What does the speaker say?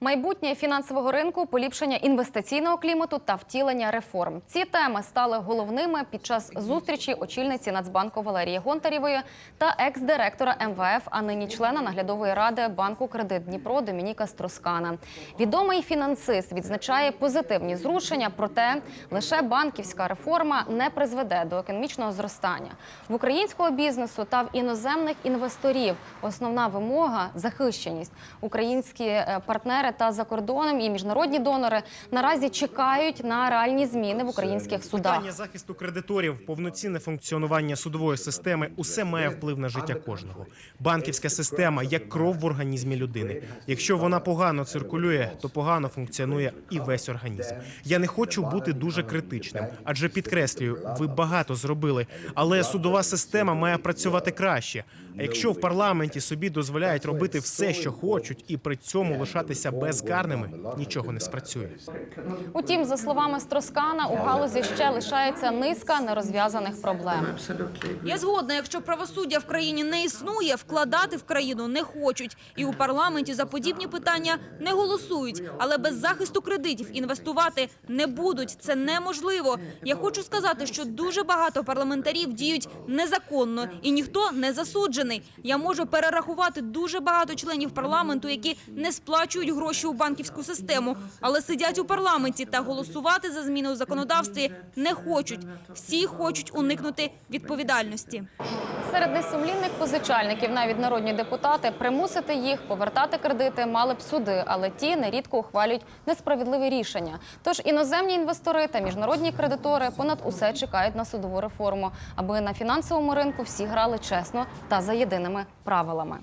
Майбутнє фінансового ринку, поліпшення інвестиційного клімату та втілення реформ. Ці теми стали головними під час зустрічі очільниці Нацбанку Валерії Гонтарєвої та екс-директора МВФ, а нині члена наглядової ради банку Кредит Дніпро Домініка Строскана. Відомий фінансист відзначає позитивні зрушення, проте лише банківська реформа не призведе до економічного зростання в українського бізнесу та в іноземних інвесторів. Основна вимога захищеність. Українські е, партнери та за кордоном і міжнародні донори наразі чекають на реальні зміни в українських судах. Питання захисту кредиторів, повноцінне функціонування судової системи усе має вплив на життя кожного. Банківська система як кров в організмі людини. Якщо вона погано циркулює, то погано функціонує і весь організм. Я не хочу бути дуже критичним, адже підкреслюю, ви багато зробили, але судова система має працювати краще. А якщо в парламенті собі дозволяють робити все, що хочуть, і при цьому лишатися безкарними, нічого не спрацює. Утім, за словами Строскана, у галузі ще лишається низка нерозв'язаних проблем. Я згодна, якщо правосуддя в країні не існує, вкладати в країну не хочуть. І у парламенті за подібні питання не голосують. Але без захисту кредитів інвестувати не будуть. Це неможливо. Я хочу сказати, що дуже багато парламентарів діють незаконно і ніхто не засуджений. Я можу перерахувати дуже багато членів парламенту, які не сплачують гроші у банківську систему, але сидять у парламенті та голосувати за зміни у законодавстві не хочуть. Всі хочуть уникнути відповідальності. Серед несумлінних позичальників, навіть народні депутати, примусити їх повертати кредити мали б суди, але ті нерідко ухвалюють несправедливі рішення. Тож іноземні інвестори та міжнародні кредитори понад усе чекають на судову реформу, аби на фінансовому ринку всі грали чесно та за єдиними правилами.